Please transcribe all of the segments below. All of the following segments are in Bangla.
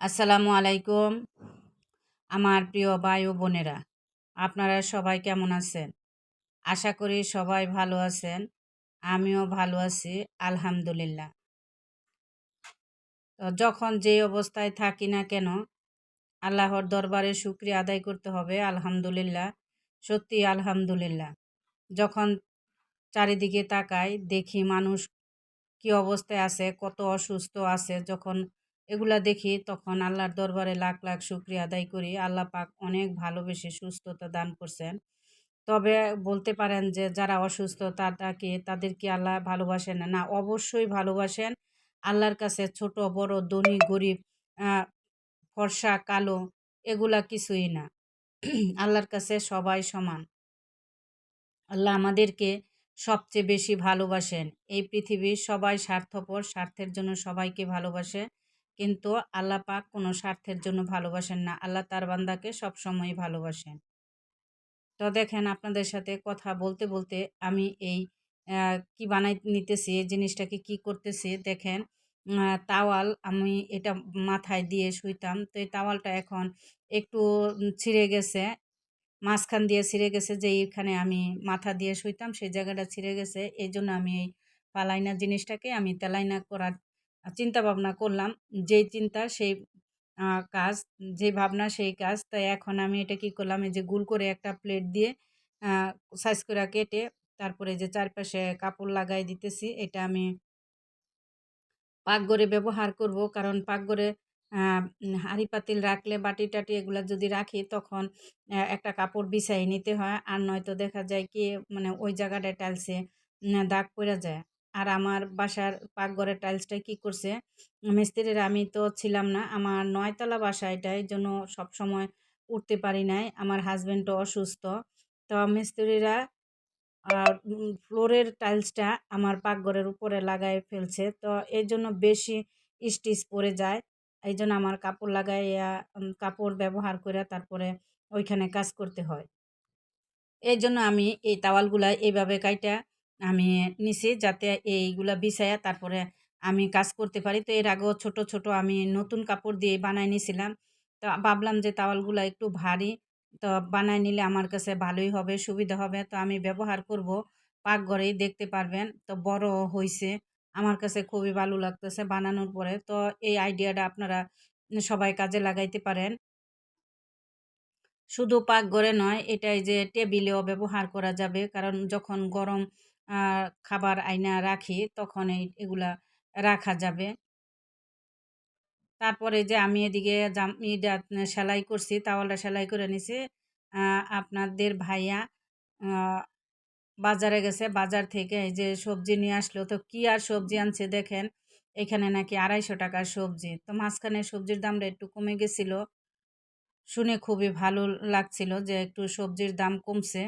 আসসালামু আলাইকুম, আমার প্রিয় ভাই ও বোনেরা। আপনারা সবাই কেমন আছেন? আশা করি সবাই ভালো আছেন, আমিও ভালো আছি, আলহামদুলিল্লাহ। তো যখন যে অবস্থায় থাকি না কেন, আল্লাহর দরবারে শুক্রিয়া আদায় করতে হবে, আলহামদুলিল্লাহ, সত্যি আলহামদুলিল্লাহ। যখন চারিদিকে তাকাই, দেখি মানুষ কি অবস্থায় আছে, কত অসুস্থ আছে, যখন এগুলা দেখি তখন আল্লাহর দরবারে লাখ লাখ শুক্রিয়া আদায় করি। আল্লাহ পাক অনেক ভালোবেসে সুস্থতা দান করছেন। তবে বলতে পারেন যে, যারা অসুস্থ তাদেরকে তাদের কি আল্লাহ ভালোবাসেন? না, অবশ্যই ভালোবাসেন। আল্লাহর কাছে ছোট, বড়, ধনী, গরিব ফর্সা, কালো এগুলা কিছুই না। আল্লাহর কাছে সবাই সমান। আল্লাহ আমাদেরকে সবচেয়ে বেশি ভালোবাসেন। এই পৃথিবীর সবাই স্বার্থপর, স্বার্থের জন্য সবাইকে ভালোবাসে। কিন্তু আল্লাহ পাক কোনো স্বার্থের জন্য ভালোবাসেন না। আল্লাহ তার বান্দাকে সবসময় ভালোবাসেন। তো দেখেন আপনাদের সাথে কথা বলতে বলতে আমি এই কি বানাই নিতেছি, এই জিনিসটাকে কি করতেছি, দেখেন তাওয়াল আমি এটা মাথায় দিয়ে শুইতাম। তো এই তাওয়ালটা এখন একটু ছিঁড়ে গেছে, মাঝখান দিয়ে ছিঁড়ে গেছে যে এইখানে আমি মাথা দিয়ে শুইতাম, সেই জায়গাটা ছিঁড়ে গেছে। এই জন্য আমি এই পালাইনা জিনিসটাকে আমি তেলাইনা করার চিন্তা ভাবনা করলাম, যেই চিন্তা, সেই কাজ যে ভাবনা, সেই কাজ। তাই এখন আমি এটা কি করলাম, এই যে গুল করে একটা প্লেট দিয়ে সাইজ করে কেটে, তারপরে যে চারপাশে কাপড় লাগাই দিতেছি। এটা আমি পাকঘরে ব্যবহার করব। কারণ পাকঘরে হাঁড়ি পাতিল রাখলে, বাটি টাটি এগুলো যদি রাখি, তখন একটা কাপড় বিছাই নিতে হয়। আর নয়তো দেখা যায় কি মানে ওই জায়গাটায় টাইলসে দাগ পড়ে যায়। আর আমার বাসার পাকঘরের টাইলসটা কি করছে? মিস্ত্রির, আমি তো ছিলাম না। আমার নয়তলা বাসা এটা, এই জন্য সবসময় উঠতে পারি নাই। আমার হাজব্যান্ডও অসুস্থ। তো মিস্ত্রিরা ফ্লোরের টাইলসটা আমার পাকঘরের উপরে লাগায় ফেলছে। তো এই জন্য বেশি স্টিচ পরে যায়। এই জন্য আমার কাপড় লাগাইয়া কাপড় ব্যবহার করে তারপরে ওইখানে কাজ করতে হয়। এই জন্য আমি এই তাওয়ালগুলা এইভাবে কাইটা আমি নিছি যাতে এইগুলা বিছায়া তারপরে আমি কাজ করতে পারি। তো এর আগেও ছোট ছোট আমি নতুন কাপড় দিয়ে বানাই নিছিলাম। তো ভাবলাম যে তাওয়ালগুলা একটু ভারী, তো বানাই নিলে আমার কাছে ভালোই হবে, সুবিধা হবে। তো আমি ব্যবহার করব পাকঘরেই, দেখতে পারবেন। তো বড় হয়েছে আমার কাছে খুবই ভালো লাগতেছে বানানোর পরে। তো এই আইডিয়াটা আপনারা সবাই কাজে লাগাইতে পারেন। শুধু পাকঘরে নয়, এটাই যে টেবিলেও ব্যবহার করা যাবে। কারণ যখন গরম খাবার আইনা রাখি, তখন এই, এগুলা রাখা যাবে। তারপরে যে আমি এদিকে সেলাই করছি, তাওয়ালটা সেলাই করে নিছি আপনাদের ভাইয়া বাজারে গেছে, বাজার থেকে এই যে সবজি নিয়ে আসলো, তো কি আর সবজি আনছে দেখেন, এখানে নাকি আড়াইশো টাকার সবজি, তো মাঝখানে সবজির দামটা একটু কমে গেছিল। শুনে খুবই ভালো লাগছিল যে একটু সবজির দাম কমছে।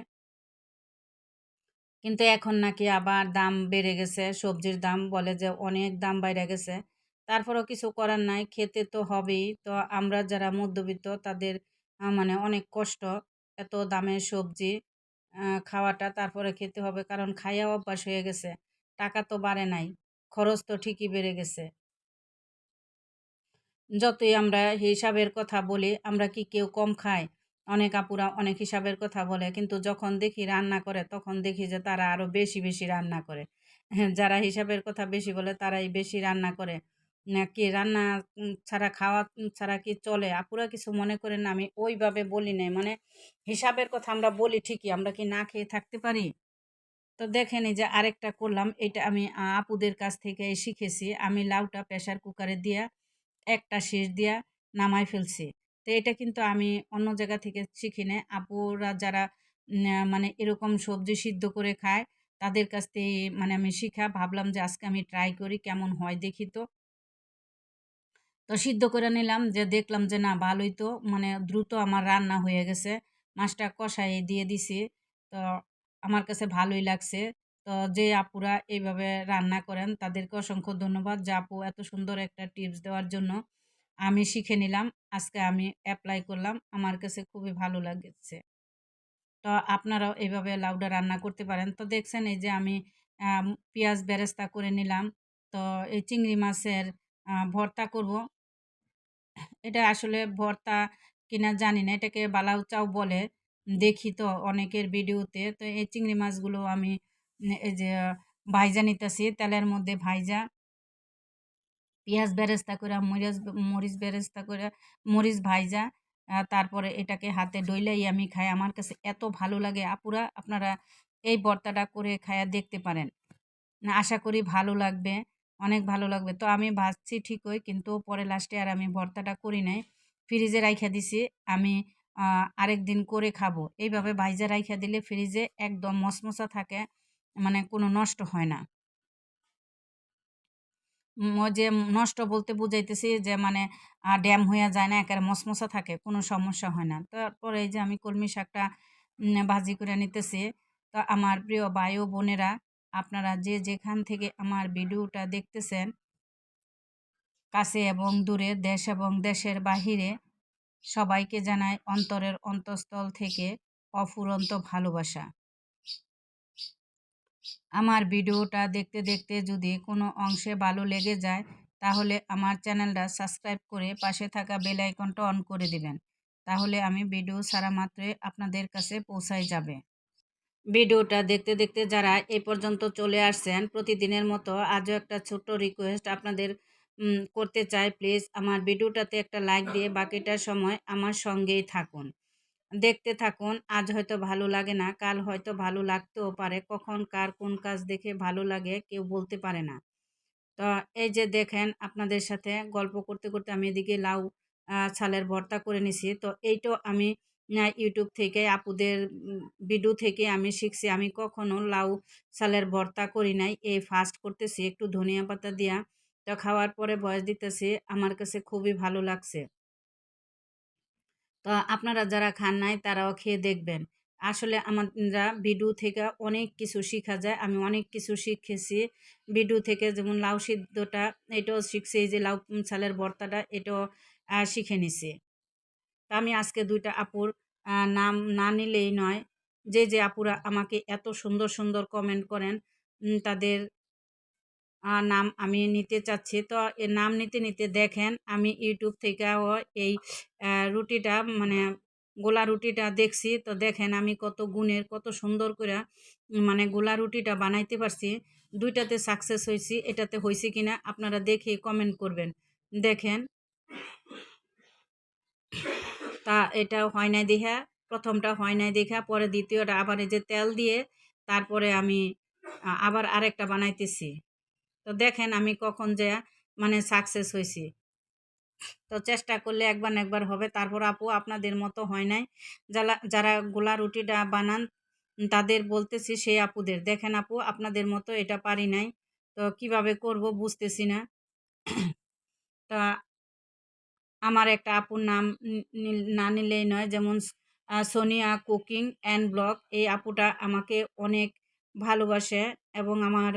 কিন্তু এখন নাকি আবার দাম বেড়ে গেছে। সবজির দাম বলে যে অনেক দাম বাইরে গেছে। তারপরেও কিছু করার নাই, খেতে তো হবেই। তো আমরা যারা মধ্যবিত্ত, তাদের মানে অনেক কষ্ট এত দামের সবজি খাওয়াটা, তারপরে খেতে হবে, কারণ খাইয়া অভ্যাস হয়ে গেছে। টাকা তো বাড়ে নাই, খরচ তো ঠিকই বেড়ে গেছে। যতই আমরা হিসাবের কথা বলি, আমরা কি কেউ কম খাই অনেক আপুরা অনেক হিসাবের কথা বলে, কিন্তু যখন দেখি রান্না করে, তখন দেখি যে তারা আরও বেশি বেশি রান্না করে। যারা হিসাবের কথা বেশি বলে, তারাই বেশি রান্না করে। কি রান্না ছাড়া খাওয়া ছাড়া কি চলে? আপুরা কিছু মনে করেন না, আমি ওইভাবে বলি নাই। মানে হিসাবের কথা আমরা বলি ঠিকই, আমরা কি না খেয়ে থাকতে পারি? তো দেখেন এই যে আরেকটা করলাম এটা আমি আপুদের কাছ থেকে শিখেছি। আমি লাউটা প্রেশার কুকারে দিয়া, একটা শেষ দিয়া নামাই ফেলছি। তো এটা কিন্তু আমি অন্য জায়গা থেকে শিখি না আপুরা যারা মানে এরকম সবজি সিদ্ধ করে খায়, তাদের কাছ থেকে মানে আমি শিখা। ভাবলাম যে আজকে আমি ট্রাই করি, কেমন হয় দেখি তো। তো সিদ্ধ করে নিলাম, যে দেখলাম যে না, ভালোই তো মানে দ্রুত আমার রান্না হয়ে গেছে। মাছটা কষাই দিয়ে দিছি, তো আমার কাছে ভালোই লাগছে। তো যে আপুরা এইভাবে রান্না করেন, তাদেরকে অসংখ্য ধন্যবাদ যে আপু এত সুন্দর একটা টিপস দেওয়ার জন্য। আমি শিখে নিলাম, আজকে আমি অ্যাপ্লাই করলাম, আমার কাছে খুবই ভালো লাগছে। তো আপনারাও এইভাবে লাউডা রান্না করতে পারেন। তো দেখছেন এই যে আমি পেঁয়াজ বেরেস্তা করে নিলাম। তো এই চিংড়ি মাছের ভর্তা করব। এটা আসলে ভর্তা কিনা জানি না, এটাকে বালাউ চাউ বলে। দেখি তো অনেকের ভিডিওতে। তো এই চিংড়ি মাছগুলো আমি, এই যে ভাইজা নিতেছি, তেলের মধ্যে ভাইজা। পেঁয়াজ বেরেস্তা করে মরিচ মরিচ বেরেস্তা করে মরিচ ভাইজা তারপরে এটাকে হাতে ডইলাই আমি খাই। আমার কাছে এত ভালো লাগে। আপুরা, আপনারা এই ভর্তাটা করে খায়া দেখতে পারেন। আশা করি ভালো লাগবে, অনেক ভালো লাগবে। তো আমি ভাজছি ঠিকই, কিন্তু পরে লাস্টে আর আমি ভর্তাটা করি নাই। ফ্রিজে রাইখা দিছি, আমি আরেক দিন করে খাব। এইভাবে ভাইজা রাইখা দিলে ফ্রিজে একদম মশমশা থাকে মানে কোনো নষ্ট হয় না। যে নষ্ট বলতে বুঝাইতেছি যে মানে ড্যাম হয়ে যায় না, একেবারে মশমশা থাকে, কোনো সমস্যা হয় না। তারপরে এই যে আমি কলমি শাকটা ভাজি করে নিতেছি। তো আমার প্রিয় ভাই ও বোনেরা, আপনারা যে যেখান থেকে আমার ভিডিওটা দেখতেছেন, কাছে এবং দূরে, দেশ এবং দেশের বাহিরে, সবাইকে জানাই অন্তরের অন্তঃস্থল থেকে অফুরন্ত ভালোবাসা। আমার ভিডিওটা দেখতে দেখতে যদি কোনো অংশে ভালো লেগে যায়, তাহলে আমার চ্যানেলটা সাবস্ক্রাইব করে পাশে থাকা বেল আইকনটা অন করে দিবেন। তাহলে আমি ভিডিও সারা মাত্রই আপনাদের কাছে পৌঁছাই যাবে। ভিডিওটা দেখতে দেখতে যারা এ পর্যন্ত চলে আসছেন, প্রতিদিনের মতো আজও একটা ছোট্ট রিকোয়েস্ট আপনাদের করতে চাই। প্লিজ আমার ভিডিওটাতে একটা লাইক দিয়ে বাকিটা সময় আমার সঙ্গেই থাকুন। দেখতে থাকুন। আজ হয়তো ভালো লাগে না, কাল হয়তো ভালো লাগতেও পারে। কখন, কার, কোন কাজ দেখে ভালো লাগে কেউ বলতে পারে না। তো এই যে দেখেন, আপনাদের সাথে গল্প করতে করতে আমি এদিকে লাউ ছালের ভর্তা করে নিছি। তো এইটাও আমি ইউটিউব থেকে, আপুদের ভিডিও থেকে আমি শিখছি। আমি কখনো লাউ ছালের ভর্তা করি নাই। এই ফার্স্ট করতেছি, একটু ধনিয়া পাতা দিয়া। তো খাওয়ার পরে বয়স দিতেছি, আমার কাছে খুবই ভালো লাগছে। তো আপনারা যারা খান নাই, তারাও খেয়ে দেখবেন। আসলে আমরা ভিডিও থেকে অনেক কিছু শেখা যায়। আমি অনেক কিছু শিখেছি। ভিডিও থেকে যেমন লাউ সিদ্ধটা, এটাও শিখছি। যে লাউ ছালের ভর্তাটা, এটাও শিখে নিছি। তা আমি আজকে দুইটা আপুর নাম না নিলেই নয়। যে যে আপুরা আমাকে এত সুন্দর সুন্দর কমেন্ট করেন তাদের নাম আমি নিতে চাচ্ছি। তো নাম নিতে নিতে দেখেন, আমি ইউটিউব থেকেও এই রুটিটা মানে গোলা রুটিটা দেখছি। তো দেখেন আমি কত গুণের, কত সুন্দর করে মানে গোলা রুটিটা বানাইতে পারছি। দুইটাতে সাকসেস হয়েছি এটাতে হয়েছে কিনা আপনারা দেখে কমেন্ট করবেন। দেখেন। তা এটা হয় নাই দেখা, প্রথমটা হয় নাই দেখা, পরে দ্বিতীয়টা আবার এই যে তেল দিয়ে, তারপরে আমি আবার আরেকটা বানাইতেছি। তো দেখেন আমি কখন যে মানে সাকসেস হয়েছি তো চেষ্টা করলে একবার একবার হবে। তারপর আপু আপনাদের মতো হয় নাই। যারা যারা গোলা রুটিটা বানান, তাদের বলতেছি সেই আপুদের। দেখেন আপু, আপনাদের মতো এটা পারি নাই। তো কীভাবে করব বুঝতেছি না। তা আমার একটা আপুর নাম না নিলেই নয়। যেমন সোনিয়া কুকিং অ্যান্ড ব্লগ। এই আপুটা আমাকে অনেক ভালোবাসে এবং আমার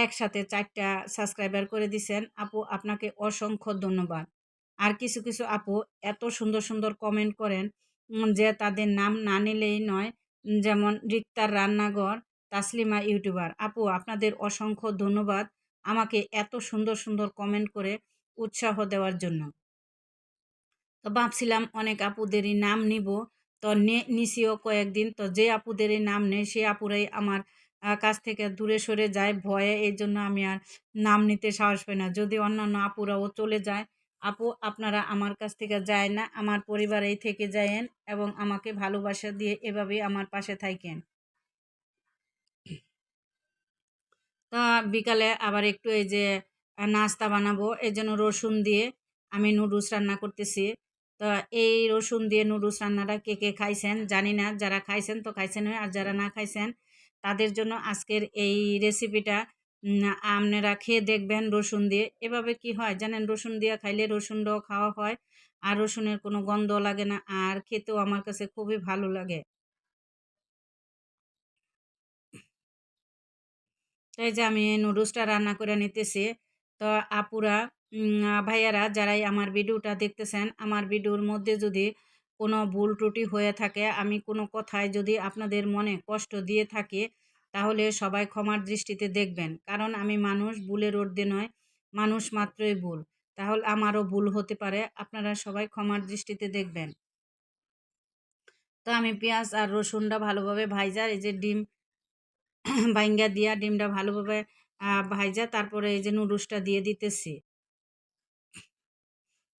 একসাথে চারটা সাবস্ক্রাইবার করে দিছেন। আপু, আপনাকে অসংখ্য ধন্যবাদ। আর কিছু কিছু আপু এত সুন্দর সুন্দর কমেন্ট করেন যে তাদের নাম না নিলেই নয় যেমন রিক্তার রান্নাঘর, তাসলিমা ইউটিউবার। আপু, আপনাদের অসংখ্য ধন্যবাদ আমাকে এত সুন্দর সুন্দর কমেন্ট করে উৎসাহ দেওয়ার জন্য। তো ভাবছিলাম অনেক আপুদেরই নাম নিব। তো নিছিও কয়েকদিন। তো যে আপুদেরই নাম নেই, সে আপুরাই আমার কাছ থেকে দূরে সরে যায় ভয়ে। এই জন্য আমি আর নাম নিতে সাহস পাই না। যদি অন্যান্য আপুরাও চলে যায়, আপু আপনারা আমার কাছ থেকে যায় না, আমার পরিবারেই থেকে যায়েন এবং আমাকে ভালোবাসা দিয়ে এভাবেই আমার পাশে থাকেন। তা বিকালে আবার একটু এই যে নাস্তা বানাবো এই জন্য রসুন দিয়ে আমি নুডলস রান্না করতেছি। তো এই রসুন দিয়ে নুডলস রান্নাটা কে কে খাইছেন জানি না। যারা খাইছেন তো খাইছেন আর যারা না খাইছেন তাদের জন্য আজকের এই রেসিপিটা আপনারা খেয়ে দেখবেন রসুন দিয়ে। এভাবে কি হয় জানেন? রসুন দিয়ে খাইলে রসুনটাও খাওয়া হয় আর রসুনের কোনো গন্ধ লাগে না আর খেতেও আমার কাছে খুবই ভালো লাগে। তাই যে আমি নুডলসটা রান্না করে নিতেছি, তো আপুরা ভাইয়ারা যারাই আমার ভিডিওটা দেখতেছেন, আমার ভিডিওর মধ্যে যদি কোনো ভুল ত্রুটি হয়ে থাকে, আমি কোনো কথায় যদি আপনাদের মনে কষ্ট দিয়ে থাকে, তাহলে সবাই ক্ষমার দৃষ্টিতে দেখবেন। কারণ আমি মানুষ, ভুলের ঊর্ধ্বে নয়, মানুষ মাত্রই ভুল। তাহলে আমারও ভুল হতে পারে, আপনারা সবাই ক্ষমার দৃষ্টিতে দেখবেন। তো আমি পেঁয়াজ আর রসুনটা ভালোভাবে ভাইজা এই যে ডিম ভাইঙ্গা দিয়া ডিমটা ভালোভাবে ভাইজা তারপরে এই যে নুডলসটা দিয়ে দিতেছি।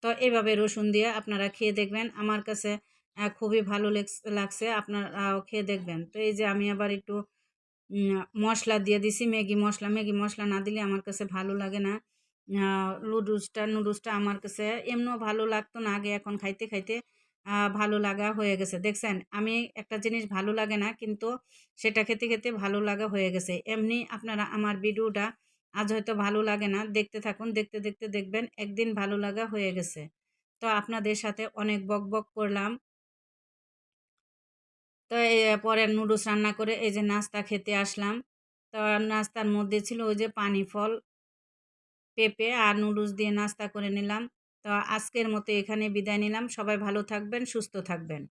তো এভাবে রসুন দিয়ে আপনারা খেয়ে দেখবেন। আমার কাছে খুবই ভালো লাগছে। আপনারাও খেয়ে দেখবেন। তো এই যে আমি আবার একটু মশলা দিয়ে দিছি, ম্যাগি মশলা। ম্যাগি মশলা না দিলে আমার কাছে ভালো লাগে না। নুডলসটা নুডলসটা আমার কাছে এমনিও ভালো লাগতো না। আগে এখন খাইতে খাইতে ভালো লাগা হয়ে গেছে। দেখছেন? আমি একটা জিনিস ভালো লাগে না, কিন্তু সেটা খেতে খেতে ভালো লাগা হয়ে গেছে। এমনি আপনারা আমার ভিডিওটা আজ হয়তো ভালো লাগে না। দেখতে থাকুন, দেখতে দেখতে দেখবেন একদিন ভালো লাগা হয়ে গেছে। তো আপনাদের সাথে অনেক বক বক করলাম। তো পরে নুডলস রান্না করে এই যে নাস্তা খেতে আসলাম। তো নাস্তার মধ্যে ছিল ওই যে পানি ফল, পেঁপে আর নুডলস দিয়ে নাস্তা করে নিলাম। তো আজকের মতো এখানে বিদায় নিলাম। সবাই ভালো থাকবেন, সুস্থ থাকবেন।